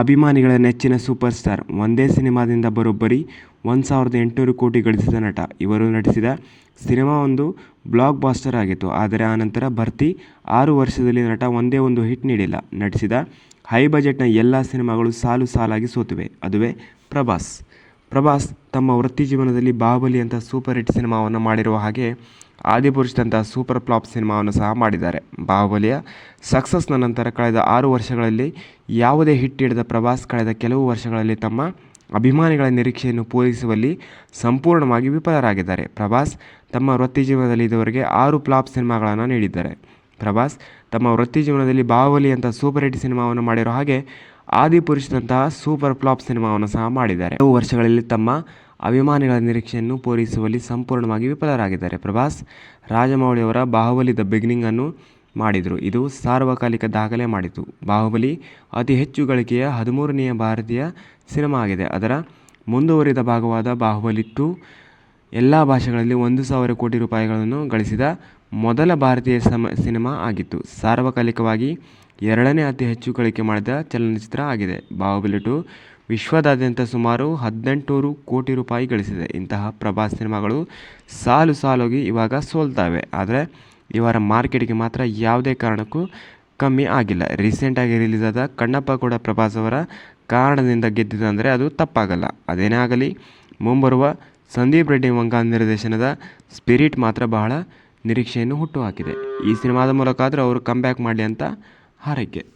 ಅಭಿಮಾನಿಗಳ ನೆಚ್ಚಿನ super star ಒಂದೇ ಸಿನಿಮಾದಿಂದ ಬರೋಬ್ಬರಿ ಒಂದು ಸಾವಿರದ ಎಂಟುನೂರು ಕೋಟಿ ಗಳಿಸಿದ ನಟ. ಇವರು ನಟಿಸಿದ ಸಿನಿಮಾ ಒಂದು ಬ್ಲಾಕ್ ಬಾಸ್ಟರ್ ಆಗಿತ್ತು. ಆದರೆ ಆನಂತರ ಭರ್ತಿ ಆರು ವರ್ಷದಲ್ಲಿ ನಟ ಒಂದೇ ಒಂದು ಹಿಟ್ ನೀಡಿಲ್ಲ. ನಟಿಸಿದ ಹೈ ಬಜೆಟ್ನ ಎಲ್ಲ ಸಿನಿಮಾಗಳು ಸಾಲು ಸಾಲಾಗಿ ಸೋತಿವೆ. ಅದುವೇ ಪ್ರಭಾಸ್. ಪ್ರಭಾಸ್ ತಮ್ಮ ವೃತ್ತಿ ಜೀವನದಲ್ಲಿ ಬಾಹುಬಲಿ ಅಂತ ಸೂಪರ್ ಹಿಟ್ ಸಿನಿಮಾವನ್ನು ಮಾಡಿರುವ ಹಾಗೆ ಆದಿಪುರುಷದಂಥ ಸೂಪರ್ ಫ್ಲಾಪ್ ಸಿನಿಮಾವನ್ನು ಸಹ ಮಾಡಿದ್ದಾರೆ. ಬಾಹುಬಲಿಯ ಸಕ್ಸಸ್ನ ನಂತರ ಕಳೆದ ಆರು ವರ್ಷಗಳಲ್ಲಿ ಯಾವುದೇ ಹಿಟ್ ಹಿಡಿದ ಪ್ರಭಾಸ್ ಕಳೆದ ಕೆಲವು ವರ್ಷಗಳಲ್ಲಿ ತಮ್ಮ ಅಭಿಮಾನಿಗಳ ನಿರೀಕ್ಷೆಯನ್ನು ಪೂರೈಸುವಲ್ಲಿ ಸಂಪೂರ್ಣವಾಗಿ ವಿಫಲರಾಗಿದ್ದಾರೆ. ಪ್ರಭಾಸ್ ತಮ್ಮ ವೃತ್ತಿ ಜೀವನದಲ್ಲಿ ಇದುವರೆಗೆ ಆರು ಫ್ಲಾಪ್ ಸಿನಿಮಾಗಳನ್ನು ನೀಡಿದ್ದಾರೆ. ಪ್ರಭಾಸ್ ತಮ್ಮ ವೃತ್ತಿ ಜೀವನದಲ್ಲಿ ಬಾಹುಬಲಿ ಅಂತ ಸೂಪರ್ ಹಿಟ್ ಸಿನಿಮಾವನ್ನು ಮಾಡಿರೋ ಹಾಗೆ ಆದಿಪುರುಷದಂತಹ ಸೂಪರ್ ಫ್ಲಾಪ್ ಸಿನಿಮಾವನ್ನು ಸಹ ಮಾಡಿದ್ದಾರೆ. ಕೆಲವು ವರ್ಷಗಳಲ್ಲಿ ತಮ್ಮ ಅಭಿಮಾನಿಗಳ ನಿರೀಕ್ಷೆಯನ್ನು ಪೂರೈಸುವಲ್ಲಿ ಸಂಪೂರ್ಣವಾಗಿ ವಿಫಲರಾಗಿದ್ದಾರೆ. ಪ್ರಭಾಸ್ ರಾಜಮೌಳಿಯವರ ಬಾಹುಬಲಿ ದ ಬಿಗಿನಿಂಗನ್ನು ಮಾಡಿದರು. ಇದು ಸಾರ್ವಕಾಲಿಕ ದಾಖಲೆ ಮಾಡಿತು. ಬಾಹುಬಲಿ ಅತಿ ಹೆಚ್ಚು ಗಳಿಕೆಯ ಹದಿಮೂರನೆಯ ಭಾರತೀಯ ಸಿನಿಮಾ ಆಗಿದೆ. ಅದರ ಮುಂದುವರಿದ ಭಾಗವಾದ ಬಾಹುಬಲಿ ಟು ಎಲ್ಲ ಭಾಷೆಗಳಲ್ಲಿ ಒಂದು ಸಾವಿರ ಕೋಟಿ ರೂಪಾಯಿಗಳನ್ನು ಗಳಿಸಿದ ಮೊದಲ ಭಾರತೀಯ ಸಮ, ಸಿನಿಮಾ ಆಗಿತ್ತು. ಸಾರ್ವಕಾಲಿಕವಾಗಿ ಎರಡನೇ ಅತಿ ಹೆಚ್ಚು ಗಳಿಕೆ ಮಾಡಿದ ಚಲನಚಿತ್ರ ಆಗಿದೆ. ಬಾಹುಬಲಿ ಟು ವಿಶ್ವದಾದ್ಯಂತ ಸುಮಾರು ಹದಿನೆಂಟುನೂರು ಕೋಟಿ ರೂಪಾಯಿ ಗಳಿಸಿದೆ. ಇಂತಹ ಪ್ರಭಾಸ್ ಸಿನಿಮಾಗಳು ಸಾಲು ಸಾಲಾಗಿ ಇವಾಗ ಸೋಲ್ತಾವೆ. ಆದರೆ ಇವರ ಮಾರ್ಕೆಟ್ಗೆ ಮಾತ್ರ ಯಾವುದೇ ಕಾರಣಕ್ಕೂ ಕಮ್ಮಿ ಆಗಿಲ್ಲ. ರೀಸೆಂಟಾಗಿ ರಿಲೀಸ್ ಆದ ಕಣ್ಣಪ್ಪ ಕೂಡ ಪ್ರಭಾಸ್ ಅವರ ಕಾರಣದಿಂದ ಗೆದ್ದಿದೆ ಅದು ತಪ್ಪಾಗಲ್ಲ. ಅದೇನೇ ಆಗಲಿ, ಮುಂಬರುವ ಸಂದೀಪ್ ರೆಡ್ಡಿ ವಂಗಾನ್ ನಿರ್ದೇಶನದ ಸ್ಪಿರಿಟ್ ಮಾತ್ರ ಬಹಳ ನಿರೀಕ್ಷೆಯನ್ನು ಹುಟ್ಟುಹಾಕಿದೆ ಈ ಸಿನಿಮಾದ ಮೂಲಕ ಆದರೂ ಅವರು ಕಮ್ ಬ್ಯಾಕ್ ಮಾಡಲಿ ಅಂತ ಹಾರೈಕೆ.